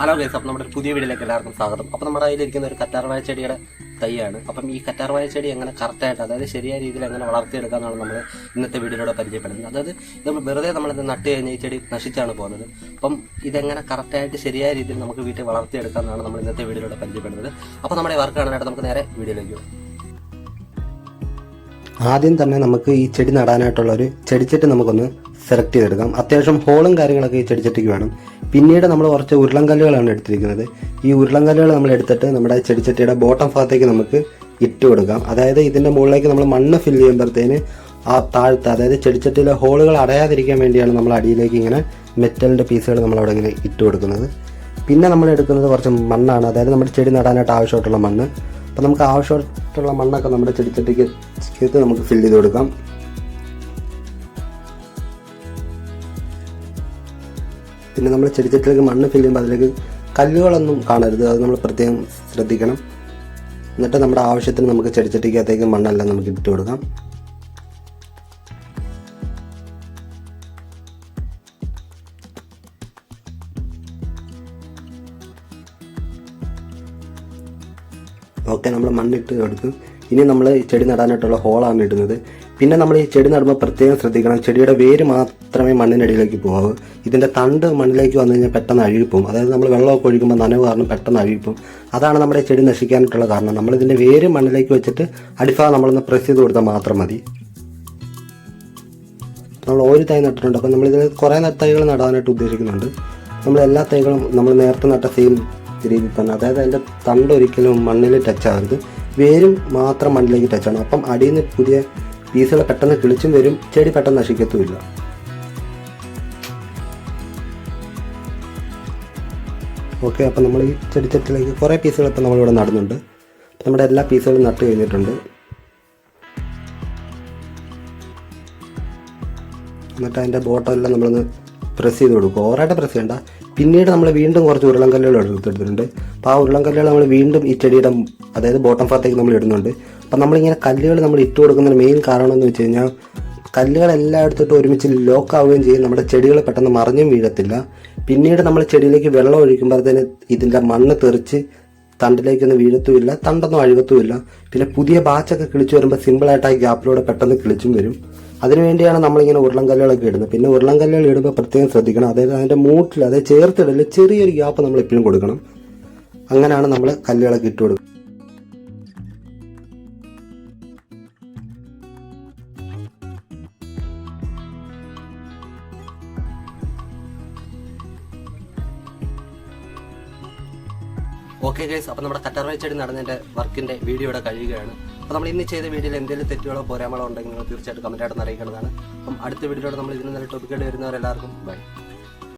Hello guys അപ്പം നമ്മുടെ പുതിയ വീഡിയോയിലേക്ക് എല്ലാവർക്കും സ്വാഗതം. അപ്പം നമ്മുടെ കയ്യിലിരിക്കുന്ന ഒരു കറ്റാർവാഴ ചെടിയുടെ തൈയാണ്. അപ്പം ഈ കറ്റാർവാഴ ചെടി എങ്ങനെ കറക്റ്റായിട്ട് അതായത് ശരിയായ രീതിയിൽ എങ്ങനെ വളർത്തിയെടുക്കാമെന്നാണ് നമ്മൾ ഇന്നത്തെ വീഡിയോയിലൂടെ പരിചയപ്പെടുന്നത്. അതായത് നമ്മൾ വെറുതെ നമ്മളിത് നട്ട് കഴിഞ്ഞ് ഈ ചെടി നശിച്ചാണ് പോകുന്നത്. അപ്പം ഇതെങ്ങനെ കറക്റ്റായിട്ട് ശരിയായ രീതിയിൽ നമുക്ക് വീട്ടിൽ വളർത്തിയെടുക്കാമെന്നാണ് നമ്മൾ ഇന്നത്തെ വീഡിയോയിലൂടെ പരിചയപ്പെടുന്നത്. അപ്പോൾ നമ്മുടെ വർക്ക് കാണാനായിട്ട് നമുക്ക് നേരെ വീഡിയോയിലേക്ക് പോകും. ആദ്യം തന്നെ നമുക്ക് ഈ ചെടി നടാനായിട്ടുള്ള ഒരു ചെടിച്ചട്ടി നമുക്കൊന്ന് സെലക്ട് ചെയ്തെടുക്കാം. അത്യാവശ്യം ഹോളും കാര്യങ്ങളൊക്കെ ഈ ചെടിച്ചട്ടിക്ക് വേണം. പിന്നീട് നമ്മൾ കുറച്ച് ഉരുളൻകല്ലുകളാണ് എടുത്തിരിക്കുന്നത്. ഈ ഉരുളൻകല്ലുകൾ നമ്മൾ എടുത്തിട്ട് നമ്മുടെ ചെടിച്ചട്ടിയുടെ ബോട്ടം ഭാഗത്തേക്ക് നമുക്ക് ഇട്ട് കൊടുക്കാം. അതായത് ഇതിന്റെ മുകളിലേക്ക് നമ്മൾ മണ്ണ് ഫില്ല് ചെയ്യുമ്പോഴത്തേന് ആ താഴത്ത് അതായത് ചെടിച്ചട്ടിയിലെ ഹോളുകൾ അടയാതിരിക്കാൻ വേണ്ടിയാണ് നമ്മൾ അടിയിലേക്ക് ഇങ്ങനെ മെറ്റലിന്റെ പീസുകൾ നമ്മൾ അവിടെ ഇങ്ങനെ ഇട്ട് കൊടുക്കുന്നത്. പിന്നെ നമ്മൾ എടുക്കുന്നത് കുറച്ച് മണ്ണാണ്. അതായത് നമ്മുടെ ചെടി നടാനായിട്ട് ആവശ്യമായിട്ടുള്ള മണ്ണ്. അപ്പോൾ നമുക്ക് ആവശ്യമായിട്ടുള്ള മണ്ണൊക്കെ നമ്മുടെ ചെടിച്ചട്ടിക്ക് നമുക്ക് ഫിൽ ചെയ്ത് കൊടുക്കാം. പിന്നെ നമ്മൾ ചെടിച്ചട്ടിലേക്ക് മണ്ണ് ഫില്ല് ചെയ്യുമ്പോൾ അതിലേക്ക് കല്ലുകളൊന്നും കാണരുത്. അത് നമ്മൾ പ്രത്യേകം ശ്രദ്ധിക്കണം. എന്നിട്ട് നമ്മുടെ ആവശ്യത്തിന് നമുക്ക് ചെടിച്ചട്ടിക്കകത്തേക്ക് മണ്ണെല്ലാം നമുക്ക് ഇട്ട് കൊടുക്കാം. ഓക്കെ നമ്മൾ മണ്ണിട്ട് കൊടുക്കും. ഇനി നമ്മൾ ചെടി നടാനായിട്ടുള്ള ഹോളാണ് ഇടുന്നത്. പിന്നെ നമ്മൾ ഈ ചെടി നടുമ്പോൾ പ്രത്യേകം ശ്രദ്ധിക്കണം. ചെടിയുടെ വേര് മാത്രമേ മണ്ണിനടിയിലേക്ക് പോകാവൂ. ഇതിന്റെ തണ്ട് മണ്ണിലേക്ക് വന്നു കഴിഞ്ഞാൽ പെട്ടെന്ന് അഴുകിപ്പോവും അതായത് നമ്മൾ വെള്ളമൊക്കെ ഒഴിക്കുമ്പോൾ നനവ് കാരണം പെട്ടെന്ന് അഴുകിപ്പോവും അതാണ് നമ്മുടെ ചെടി നശിക്കാനായിട്ടുള്ള കാരണം. നമ്മൾ ഇതിന്റെ വേര് മണ്ണിലേക്ക് വെച്ചിട്ട് അടിഭാഗം നമ്മളൊന്ന് പ്രസ് ചെയ്ത് കൊടുത്താൽ മാത്രം മതി. നമ്മൾ ഒരു തൈ നട്ടിട്ടുണ്ട്. അപ്പോൾ നമ്മളിതിൽ കുറേ തൈകൾ നടാനായിട്ട് ഉദ്ദേശിക്കുന്നുണ്ട്. നമ്മൾ എല്ലാ തൈകളും നമ്മൾ നേരത്തെ നട്ട സെയിം രീതിയിൽ തന്നെ അതായത് അതിന്റെ തണ്ട് ഒരിക്കലും മണ്ണിൽ ടച്ച് ആകരുത് വേരും മാത്രം മണ്ണിലേക്ക് ടച്ച് ആണ്. അപ്പം അടിയിൽ നിന്ന് പുതിയ പീസുകൾ പെട്ടെന്ന് കിളിച്ചും വരും. ചെടി പെട്ടെന്ന് നശിക്കത്തുമില്ല. ഓക്കെ അപ്പം നമ്മൾ ഈ ചെടിച്ചട്ടിലേക്ക് കുറേ പീസുകൾ ഇപ്പം നമ്മളിവിടെ നടുന്നുണ്ട്. നമ്മുടെ എല്ലാ പീസുകളും നട്ട് കഴിഞ്ഞിട്ടുണ്ട്. എന്നിട്ട് അതിന്റെ ബോട്ടമെല്ലാം നമ്മളൊന്ന് പ്രസ് ചെയ്ത് കൊടുക്കും. ഓവറായിട്ട് പ്രസ് ചെയ്യണ്ട. പിന്നീട് നമ്മൾ വീണ്ടും കുറച്ച് ഉരുളൻകല്ലുകൾ എടുത്തിട്ടുണ്ട്. അപ്പോൾ ആ ഉരുളൻകല്ലുകൾ നമ്മൾ വീണ്ടും ഈ ചെടിയുടെ അതായത് ബോട്ടം ഭാഗത്തേക്ക് നമ്മൾ ഇടുന്നുണ്ട്. അപ്പോൾ നമ്മളിങ്ങനെ കല്ലുകൾ നമ്മൾ ഇട്ട് കൊടുക്കുന്നതിന് മെയിൻ കാരണം എന്ന് വെച്ച് കഴിഞ്ഞാൽ കല്ലുകളെല്ലാം എടുത്തിട്ട് ഒരുമിച്ച് ലോക്ക് ആവുകയും ചെയ്യും. നമ്മുടെ ചെടികൾ പെട്ടെന്ന് മറിഞ്ഞും വീഴത്തില്ല. പിന്നീട് നമ്മൾ ചെടിയിലേക്ക് വെള്ളം ഒഴിക്കുമ്പോഴത്തേന് ഇതിന്റെ മണ്ണ് തെറിച്ച് തണ്ടിലേക്കൊന്നും വീഴത്തുമില്ല തണ്ടൊന്നും അഴുകത്തുമില്ല. പിന്നെ പുതിയ ബാച്ചൊക്കെ കിളിച്ചു വരുമ്പോൾ സിമ്പിളായിട്ട് ആ ഗ്യാപ്പിലൂടെ പെട്ടെന്ന് കിളിച്ചും വരും. അതിനുവേണ്ടിയാണ് നമ്മളിങ്ങനെ ഉരുളൻകല്ലുകളൊക്കെ ഇടുന്നത്. പിന്നെ ഉരുളൻകല്ലുകൾ ഇടുമ്പോൾ പ്രത്യേകം ശ്രദ്ധിക്കണം. അതായത് അതിന്റെ മൂട്ടിൽ അതായത് ചേർത്തിടൽ ചെറിയൊരു ഗ്യാപ്പ് നമ്മൾ എപ്പോഴും കൊടുക്കണം. അങ്ങനെയാണ് നമ്മൾ കല്ലുകളൊക്കെ ഇട്ട് കൊടുക്കുക ഓക്കെ ഗൈസ് അപ്പോൾ നമ്മുടെ കറ്റാർവാഴ ചെടി നടന്നതിന്റെ വർക്കിന്റെ വീഡിയോ ഇവിടെ കഴിയുകയാണ്. അപ്പോൾ നമ്മൾ ഇന്ന് ചെയ്ത വീഡിയോയിൽ എന്തെങ്കിലും തെറ്റുകളോ പോരാമളോ ഉണ്ടെങ്കിൽ നിങ്ങൾ തീർച്ചയായിട്ടും കമന്റായിട്ട് അറിയിക്കുന്നതാണ് അപ്പം അടുത്ത വീഡിയോയിലൂടെ നമ്മൾ ഇതിന് നല്ല ടോപ്പിക്കായിട്ട് വരുന്നവരെല്ലാവർക്കും ബൈ